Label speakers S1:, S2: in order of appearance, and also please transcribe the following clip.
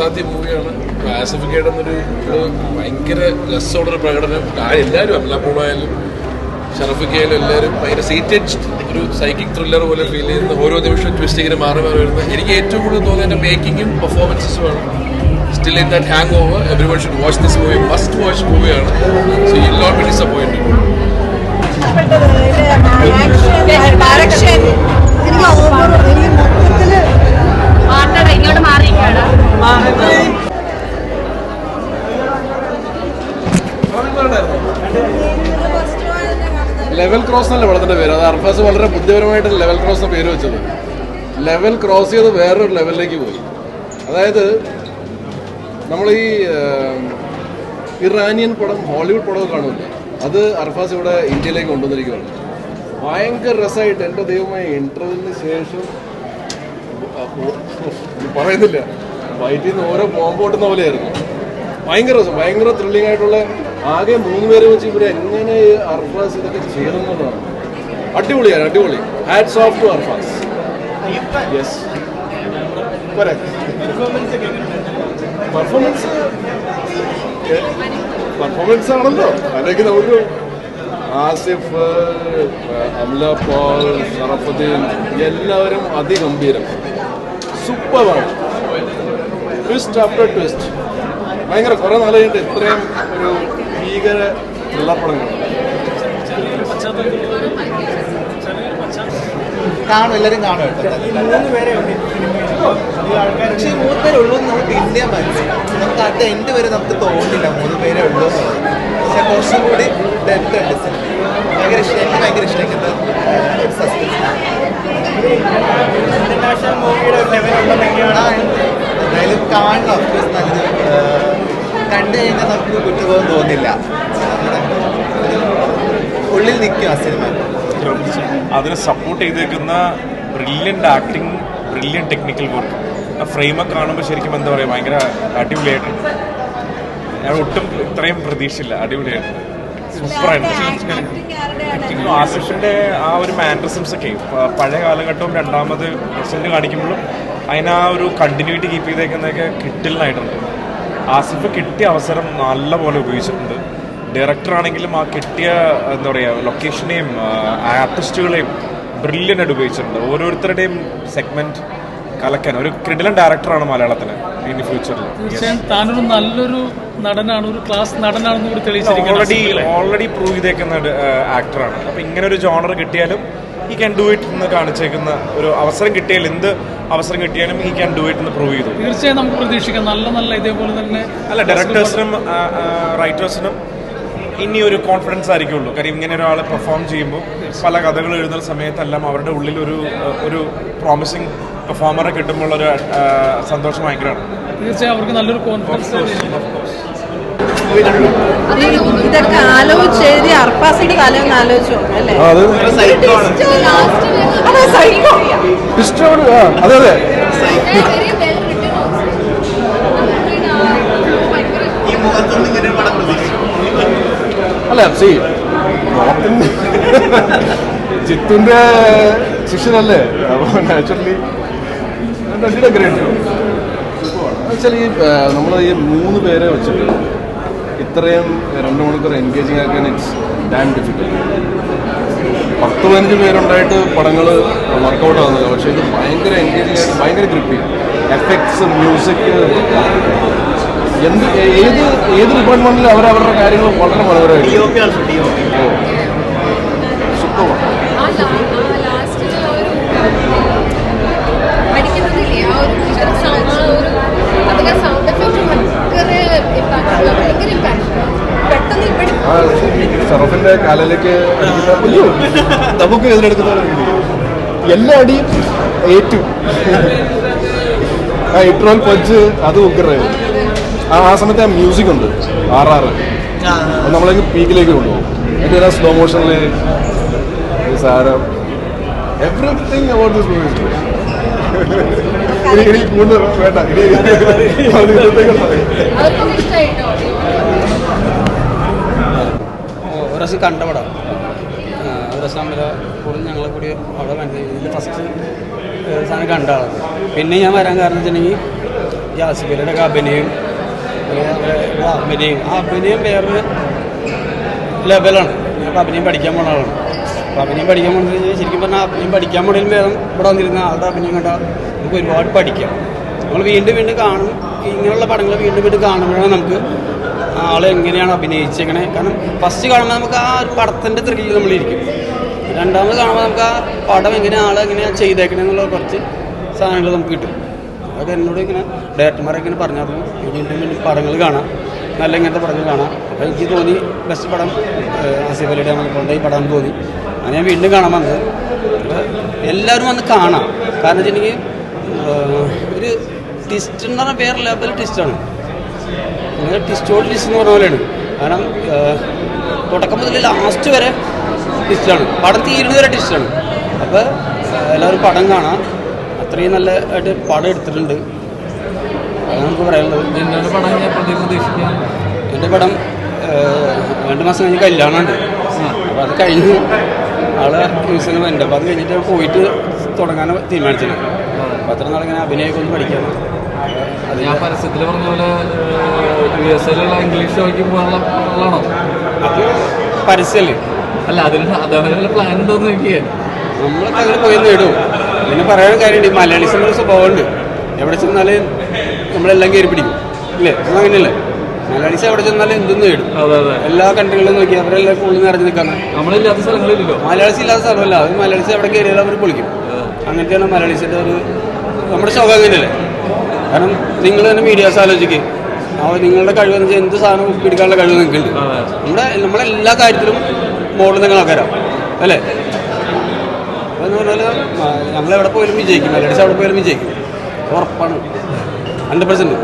S1: അസാധ്യ മൂവിയാണ്. ആസിഫിക്കേഡ് എന്നൊരു ഒരു ഭയങ്കര രസമുള്ളൊരു പ്രകടനം. ആ എല്ലാവരും അമല ഷറഫിക്കയിലും എല്ലാവരും ഭയങ്കര സീറ്റഡ് ഒരു സൈക്കിക് ത്രില്ലർ പോലെ ഫീൽ ചെയ്യുന്ന ഓരോ നിമിഷവും ട്വിസ്റ്റ് ഇങ്ങനെ മാറി മാറി വരുന്നത്. എനിക്ക് ഏറ്റവും കൂടുതൽ തോന്നിയ എന്റെ മേക്കിങ്ങും ആണ്. Still in that hangover everyone should watch this movie must watch മൂവിയാണ് so you not be disappointed
S2: direction ഇങ്ങോട്ട് മാറിയിരിക്കുകയാണ്
S3: ലെവൽ ക്രോസ് എന്നല്ല പടത്തിന്റെ പേര്? അത് അർഫാസ് വളരെ ബുദ്ധിപരമായിട്ട് ലെവൽ ക്രോസ് പേര് വെച്ചത്. ലെവൽ ക്രോസ് ചെയ്ത് വേറൊരു ലെവലിലേക്ക് പോയി. അതായത് നമ്മൾ ഈ ഇറാനിയൻ പടം ഹോളിവുഡ് പടം കാണുമല്ലോ? അത് അർഫാസ് ഇവിടെ ഇന്ത്യയിലേക്ക് കൊണ്ടുവന്നിരിക്കുകയാണ് ഭയങ്കര രസമായിട്ട് എന്റെ ദൈവമായ ഇന്റർവ്യൂവിന് ശേഷം പറയുന്നില്ല. വയറ്റിൽ നിന്ന് ഓരോ ബോംബ് പൊട്ടുന്ന പോലെയായിരുന്നു. ഭയങ്കര രസം ഭയങ്കര ത്രില്ലിംഗ് ആയിട്ടുള്ള ആകെ മൂന്ന് പേരെ വെച്ച് ഇവർ എങ്ങനെ അർഫാസ് ഇതൊക്കെ ചെയ്യണമെന്നുള്ളതാണ്. അടിപൊളിയാണ് അടിപൊളി. Hats off to Arfaz. Yes performance performance ആണല്ലോ. അല്ലെങ്കിൽ നമുക്ക് ആസിഫ് അമല പോൾ ഷറഫുദ്ദീൻ എല്ലാവരും അതിഗംഭീരം. സൂപ്പറാണ് ട്വിസ്റ്റ് ആഫ്റ്റർ ട്വിസ്റ്റ് ഭയങ്കര കുറേ കഴിഞ്ഞിട്ട് ഇത്രയും ഒരു ഭീകര ത്രില്ലപ്പടം
S4: കാണും എല്ലാവരും കാണും. പക്ഷേ ഈ മൂന്ന് പേരെ ഉള്ളൂ എന്ന് നമുക്ക് ഇന്ത്യ മനസ്സിലായി. നമുക്ക് അടുത്ത എൻഡ് വരെ നമുക്ക് തോന്നില്ല മൂന്ന് പേരെ ഉള്ളൂ എന്നുള്ളത് പക്ഷെ കുറച്ചും കൂടി ഡെപ്ത് ഉണ്ട് സിനിമ ഭയങ്കര ഇഷ്ടം എനിക്ക് ഭയങ്കര ഇഷ്ടം ഇങ്ങനത്തെ ഒരു സസ്പെൻസ് ആ ഉണ്ട്. എന്തായാലും കാണണം. നല്ലത് കണ്ടു കഴിഞ്ഞാൽ നമുക്ക് കുറ്റബോധം തോന്നില്ല. ഉള്ളിൽ നിൽക്കും ആ സിനിമ.
S5: അതിനെ സപ്പോർട്ട് ചെയ്തേക്കുന്ന brilliant acting brilliant technical work ആ ഫ്രെയിമൊക്കെ കാണുമ്പോൾ ശരിക്കും എന്താ പറയുക ഭയങ്കര അടിപൊളിയായിട്ട് ഞാൻ ഒട്ടും ഇത്രയും പ്രതീക്ഷയില്ല. അടിപൊളിയായിട്ട് സൂപ്പറായിട്ട് ആസിഫിന്റെ ആ ഒരു മാൻഡ്രസംസ് ഒക്കെ. പഴയ കാലഘട്ടവും രണ്ടാമത് പ്രസന്റ് കാണിക്കുമ്പോഴും അതിനാ ആ ഒരു കണ്ടിന്യൂറ്റി കീപ്പ് ചെയ്തേക്കുന്നതൊക്കെ കിട്ടില്ലായിട്ടുണ്ട് ആസിഫ് കിട്ടിയ അവസരം നല്ലപോലെ ഉപയോഗിച്ചിട്ടുണ്ട്. ഡയറക്ടർ ആണെങ്കിലും ആ കിട്ടിയ എന്താ പറയുക ലൊക്കേഷനെയും ആർട്ടിസ്റ്റുകളെയും ബ്രില്യന്റ് ആയിട്ട് ഉപയോഗിച്ചിട്ടുണ്ട്. ഓരോരുത്തരുടെയും സെഗ്മെന്റ് കലക്കാൻ. ഒരു ക്രിഡിലൻ ഡയറക്ടറാണ് മലയാളത്തിന് ഇനി ഫ്യൂച്ചറിൽ
S6: തീർച്ചയായും താനൊരു നല്ലൊരു നടനാണ് ഒരു ക്ലാസ് നടനാണെന്ന് കൂടി
S5: ഓൾറെഡി ഓൾറെഡി പ്രൂവ് ചെയ്തേക്കുന്ന ആക്ടറാണ് അപ്പൊ ഇങ്ങനെ ഒരു ജോണർ കിട്ടിയാലും ഈ ക്യാൻ ഡു ഇറ്റ് എന്ന് കാണിച്ചേക്കുന്ന ഒരു അവസരം കിട്ടിയാൽ എന്ത് അവസരം കിട്ടിയാലും ഈ ക്യാൻ ഡു ഇറ്റ് എന്ന് പ്രൂവ് ചെയ്തു.
S6: തീർച്ചയായും നമുക്ക് പ്രതീക്ഷിക്കാം. നല്ല നല്ല ഇതേപോലെ തന്നെ
S5: അല്ല ഡയറക്ടേഴ്സിനും റൈറ്റേഴ്സിനും ഇനി ഒരു കോൺഫിഡൻസ് ആയിരിക്കുള്ളൂ. കാര്യം ഇങ്ങനെ ഒരാൾ പെർഫോം ചെയ്യുമ്പോൾ പല കഥകൾ എഴുതുന്ന സമയത്തെല്ലാം അവരുടെ ഉള്ളിൽ ഒരു ഒരു പ്രോമിസിങ് പെർഫോമറെ കിട്ടുമ്പോൾ ഒരു സന്തോഷം ഭയങ്കരമാണ്.
S6: തീർച്ചയായും അവർക്ക് നല്ലൊരു കോൺഫിഡൻസ്
S7: ഇതൊക്കെ ആലോചിച്ച് എഴുതി അർപ്പാസിന്റെ തലയൊന്ന് ആലോചിച്ചു അല്ലേ?
S3: അത്
S7: അതെ സൈക്കോ
S3: ഇഷ്ടമാണ് അതെ അതെ. അല്ല സി ചിത്തുന്റെ ശിഷ്യനല്ലേ? അപ്പോൾ നാച്ചുറലി ഗ്രേറ്റ് വെച്ചാൽ ഈ നമ്മൾ ഈ മൂന്ന് പേരെ വെച്ചിട്ട് ഇത്രയും രണ്ട് മണിക്കൂർ എൻഗേജിങ് ആക്കാൻ ഇറ്റ്സ് ഡാം ഡിഫിക്കൽട്ട് പത്ത് പതിനഞ്ച് പേരുണ്ടായിട്ട് പടങ്ങൾ വർക്കൗട്ട് ആവുന്നില്ല. പക്ഷേ ഇത് ഭയങ്കര എൻഗേജിങ് ആയിട്ട് ഭയങ്കര ഗ്രിപ്പി എഫക്ട്സ് മ്യൂസിക് എന്ത് ഏത് ഏത് ഡിപ്പാർട്ട്മെന്റിലും അവരവരുടെ കാര്യങ്ങൾ വളരെ മനോഹരമായിട്ട്
S2: ആ ഒരു sound, ആ ഒരു അതിലെ സൗണ്ട് എഫക്റ്റ് ഭയങ്കര ഇമ്പാക്ട് ഭയങ്കര ഇമ്പാക്ട് പെട്ടെന്ന് ഇവിടെ
S3: ആ ഷറഫിന്റെ കാലിലേക്ക് അയ്യോ നമുക്ക് എതിരെടുക്കുന്ന എല്ലാ അടിയും ഏറ്റു ആ ഇട്രോൽ പഞ്ച് അത് ഉഗ്ര ആ ആ സമയത്ത് ആ മ്യൂസിക് ഉണ്ട് ആർ ആർ അത് നമ്മളേക്ക് പീക്കിലേക്ക് കൊണ്ടുപോകും. എന്നിട്ട് ആ സ്ലോ മോഷനിൽ സാരം എവറിങ് അബൌട്ട് ദിസ് മൂവി ഇനി കൂടുതൽ വേണ്ട ഇനി
S8: കണ്ട പടം ഒരു കൂടുതൽ ഞങ്ങൾ കൂടി അവിടെ കണ്ട് ഇതിൽ ഫസ്റ്റ് സാധനം കണ്ട ആളാണ്. പിന്നെ ഞാൻ വരാൻ കാരണം വെച്ചിട്ടുണ്ടെങ്കിൽ ഈ ആസിഫലിയുടെ ഒക്കെ അഭിനയം അഭിനയം ആ അഭിനയം വേറൊരു ലെവലാണ് ഞാൻ അഭിനയം പഠിക്കാൻ പോണ ആളാണ്. അപ്പോൾ അഭിനയം പഠിക്കാൻ പോകുന്നത് ശരിക്കും പറഞ്ഞാൽ അഭിനയം പഠിക്കാൻ പോണേലും വേറെ ഇവിടെ വന്നിരുന്ന ആളുടെ അഭിനയം കണ്ടാൽ നമുക്ക് ഒരുപാട് പഠിക്കാം. നമ്മൾ വീണ്ടും വീണ്ടും കാണും ഇങ്ങനെയുള്ള പടങ്ങൾ വീണ്ടും വീണ്ടും കാണുമ്പോഴാണ് നമുക്ക് ആൾ എങ്ങനെയാണ് അഭിനയിച്ചേക്കണേ? കാരണം ഫസ്റ്റ് കാണുമ്പോൾ നമുക്ക് ആ ഒരു പടത്തിന്റെ ത്രില്ലിൽ നമ്മളിരിക്കും രണ്ടാമത് കാണുമ്പോൾ നമുക്ക് ആ പടം എങ്ങനെ ആളെ എങ്ങനെയാണ് ചെയ്തേക്കണേ എന്നുള്ള കുറച്ച് സാധനങ്ങൾ നമുക്ക് കിട്ടും. അതൊക്കെ എന്നോട് ഇങ്ങനെ ഡയറക്ടർമാരൊക്കെ ഇങ്ങനെ പറഞ്ഞായിരുന്നു വീണ്ടും വീണ്ടും പടങ്ങൾ കാണാം. നല്ല ഇങ്ങനത്തെ പടങ്ങൾ കാണാം. അപ്പോൾ എനിക്ക് തോന്നി ബെസ്റ്റ് പടം ആസിഫ് അലിയുടെ കൊണ്ട് ഈ പടം തോന്നി. അങ്ങനെ ഞാൻ വീണ്ടും കാണാൻ വന്നത്. എല്ലാവരും വന്ന് കാണാം. കാരണം വെച്ചിട്ടുണ്ടെങ്കിൽ ഒരു ടിസ്റ്റ് എന്ന് പറഞ്ഞാൽ വേറെ ലെവൽ നിങ്ങൾ ടിസ്റ്റോട് ടിസ്റ്റ് എന്ന് പറഞ്ഞ പോലെയാണ്. കാരണം തുടക്കം മുതൽ ലാസ്റ്റ് വരെ ടിസ്റ്റാണ് പടം തീരുന്നത് വരെ ടിസ്റ്റാണ് അപ്പോൾ എല്ലാവരും പടം കാണാം. അത്രയും നല്ല ആയിട്ട് പടം എടുത്തിട്ടുണ്ട്. നമുക്ക് പറയാനുള്ളത്.
S6: എന്റെ പടം
S8: രണ്ട് മാസം കഴിഞ്ഞ് കല്യാണമുണ്ട് അപ്പോൾ അത് കഴിഞ്ഞു ആൾ ന്യൂസിന് വരുന്നുണ്ട് അപ്പോൾ അത് കഴിഞ്ഞിട്ട് പോയിട്ട് തുടങ്ങാൻ തീരുമാനിച്ചത്. അപ്പോൾ അത്ര നാളിങ്ങനെ അഭിനയമൊക്കെ ഒന്ന് പഠിക്കാൻ
S6: ഞാൻ പരസ്യത്തിൽ പറഞ്ഞ പോലെ യു എസ് എല്ലാം ഇംഗ്ലീഷ് ഷോയ്ക്ക് പോകാനുള്ള ആളാണോ? അല്ല അതിന് അതേപോലെ പ്ലാൻ ഉണ്ടോന്ന് നോക്കിയേ.
S8: നമ്മൾ അങ്ങനെ പോയി നേടും പിന്നെ പറയാൻ കാര്യമുണ്ട് ഈ മലയാളീസിന്റെ ഒരു സ്വഭാവമുണ്ട്. എവിടെ ചെന്നാലും നമ്മളെല്ലാം കയറി പിടിക്കും. ഇല്ലേ? അങ്ങനെയല്ലേ. മലയാളീസ് എവിടെ ചെന്നാലും എന്തും നേടും
S6: അതെ അതെ.
S8: എല്ലാ കൺട്രികളിലും നോക്കി അവരെല്ലാം കൂടുതൽ നിറഞ്ഞു നിൽക്കാണ്
S6: നമ്മളില്ലാത്ത സ്ഥലങ്ങളില്ലല്ലോ.
S8: മലയാളീസ് ഇല്ലാത്ത സ്ഥലമല്ല. അത് മലയാളീസ് എവിടെ കയറിയാലും അവർ പൊളിക്കും. അങ്ങനത്തെയാണ് മലയാളീസിന്റെ ഒരു നമ്മുടെ സ്വഭാവം അങ്ങനെയല്ലേ? കാരണം നിങ്ങൾ തന്നെ മീഡിയാസ് ആലോചിക്കുക അപ്പോൾ നിങ്ങളുടെ കഴിവെന്ന് വെച്ചാൽ എന്ത് സാധനം പിടിക്കാനുള്ള കഴിവ് നിങ്ങൾക്കുണ്ട്. നമ്മുടെ നമ്മളെ എല്ലാ കാര്യത്തിലും മോളിൽ നിങ്ങൾ ആൾക്കാരാണ് അല്ലേ? എന്ന് പറഞ്ഞാൽ നമ്മളെവിടെ പോയാലും വിജയിക്കും. അല്ലെങ്കിൽ അവിടെ പോയാലും വിജയിക്കും. ഉറപ്പാണ്. Hundred percent